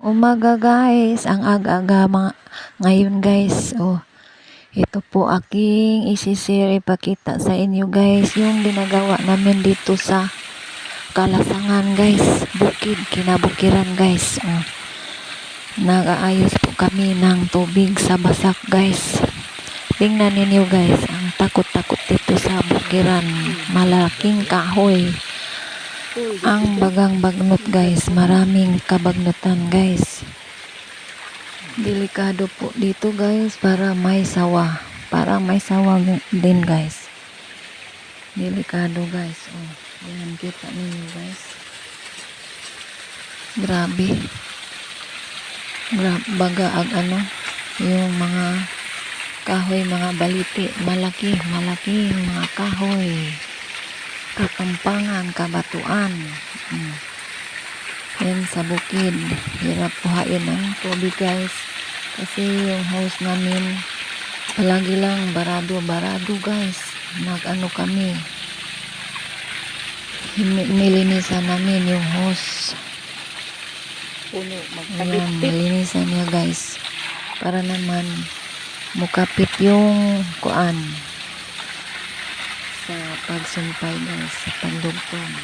Umaga guys, ang aga-aga mga ngayon guys. Oh, ito po aking isisire ipakita sa inyo guys yung ginagawa namin dito sa Kalasangan guys. Bukid, kinabukiran guys. Oh. Nag-aayos po kami ng tubig sa basak guys. Tingnan ninyo guys, ang takot-takot dito sa bukiran. Malaking kahoy. Ang bagang bagnot guys, maraming kabagnutan guys. Delikado po dito guys para may sawa. Para may sawa din guys. Delikado guys. Oh, yan kita ninyo guys. Grabe. Gra baga ang ano, yung mga kahoy, mga baliti, malaki, malaki mga kahoy katampangan, kabatuan. Hmm. Yan sa bukid. Hirap buhayin ng tubig guys. Kasi yung house namin palagi lang barado-barado guys. Nag-ano kami. Nilinisan namin yung house. puno Ayan, nilinisan niya guys. Para naman mukapit yung kuan sa pagsumpay guys, sa pagdugtong.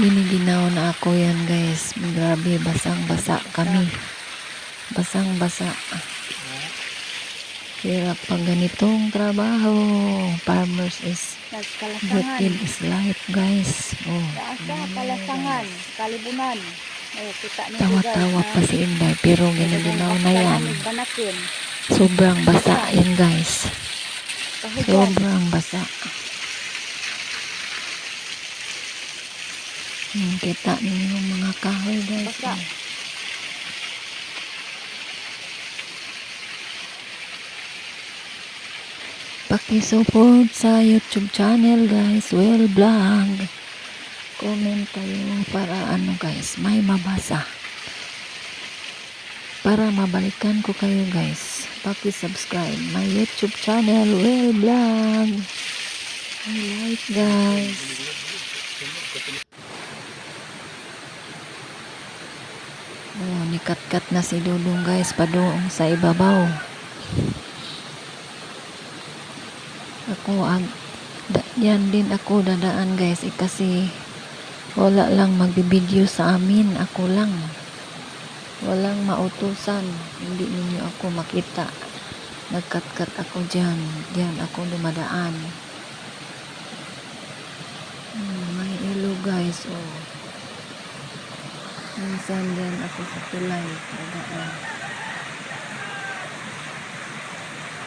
Giniginaw na ako yan guys. Grabe, basang-basa kami. Basang-basa. Hirap pag ganitong trabaho. Farmers is Bukid is life, guys. Oh. Asa kalasangan kalibunan oh kita niyo Tawa-tawa pa si Inday, pero giniginaw na yan. Sobrang basa yan, guys. kahugan Sobrang basa. Hmm, kita ninyo mga kahoy, guys. Basa. Pakisupport sa YouTube channel, guys. Well vlog. Comment kayo para ano, guys, may mabasa. Para mabalikan ko kayo, guys. Paki-subscribe my YouTube channel, Well Vlog. I like, guys. Oh, nikat-kat na si Dudong, guys, padoong sa ibabaw. Ako, ag, yan din ako dadaan, guys, eh, kasi wala lang magbibideo sa amin. Ako lang. Walang mautusan. Hindi ninyo ako makita. Nagkat-kat ako dyan. Diyan ako dumadaan. Hmm, may ilo guys. Oh. Minsan dyan ako sa tulay. Dadaan.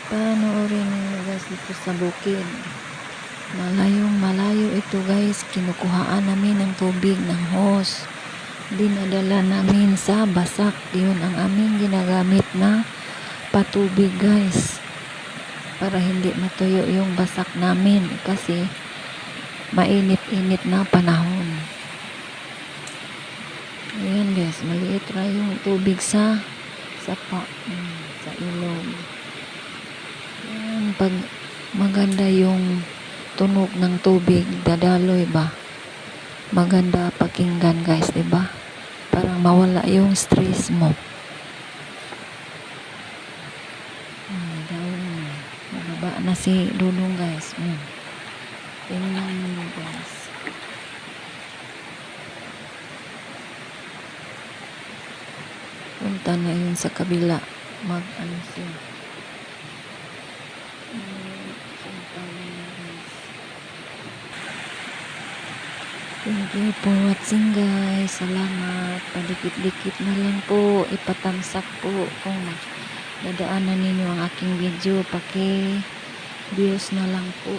Panoorin ninyo guys dito sa bukid. Malayo ito guys. Kinukuhaan namin ng tubig ng hose dinadala namin sa basak. Yun ang aming ginagamit na patubig guys. Para hindi matuyo yung basak namin kasi mainit-init na panahon. Ayan guys, maliit ra yung tubig sa sapa, mm, sa ilog. Ayan, pag maganda yung tunog ng tubig, dadaloy ba? maganda pakinggan guys, 'di ba? Parang mawala yung stress mo. Hmm. Mababa na si Dudong guys. Hmm. Tingnan mo guys. Punta na yun sa kabila. Mag ano siya. Thank you for watching guys. Salamat. Padikit-dikit na lang po. Ipatamsak po kung dadaanan ninyo ang aking video. Paki views na lang po.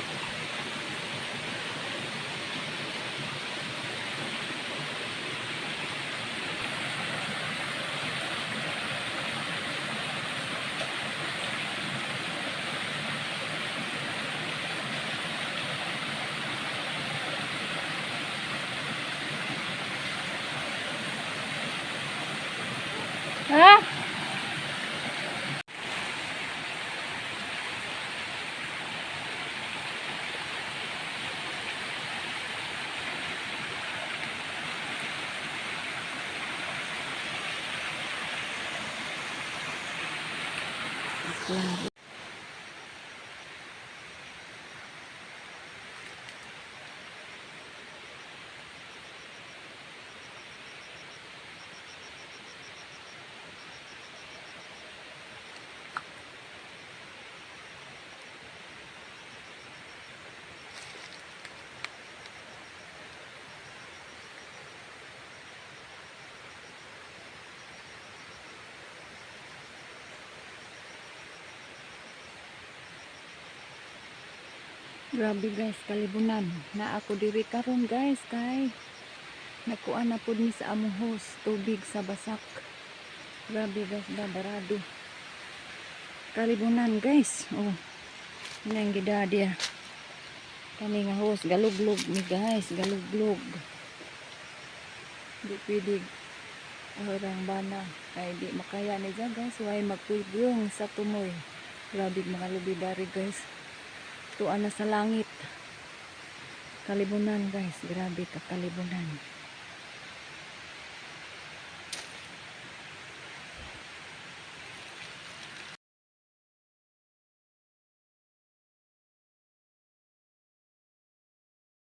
Grabe. Grabe guys, kalibunan. Na ako diri karon guys kay nakuan na pud mi sa among host tubig sa basak. Grabe guys, babarado. Kalibunan guys. Oh. Nang gidadya. Kani nga host galuglog mi guys, galuglog. Di pwede orang bana kay di makaya ni guys way magkuybong sa tumoy grabe mga lubidari guys tuan na sa langit. Kalibunan guys. Grabe ka kalibunan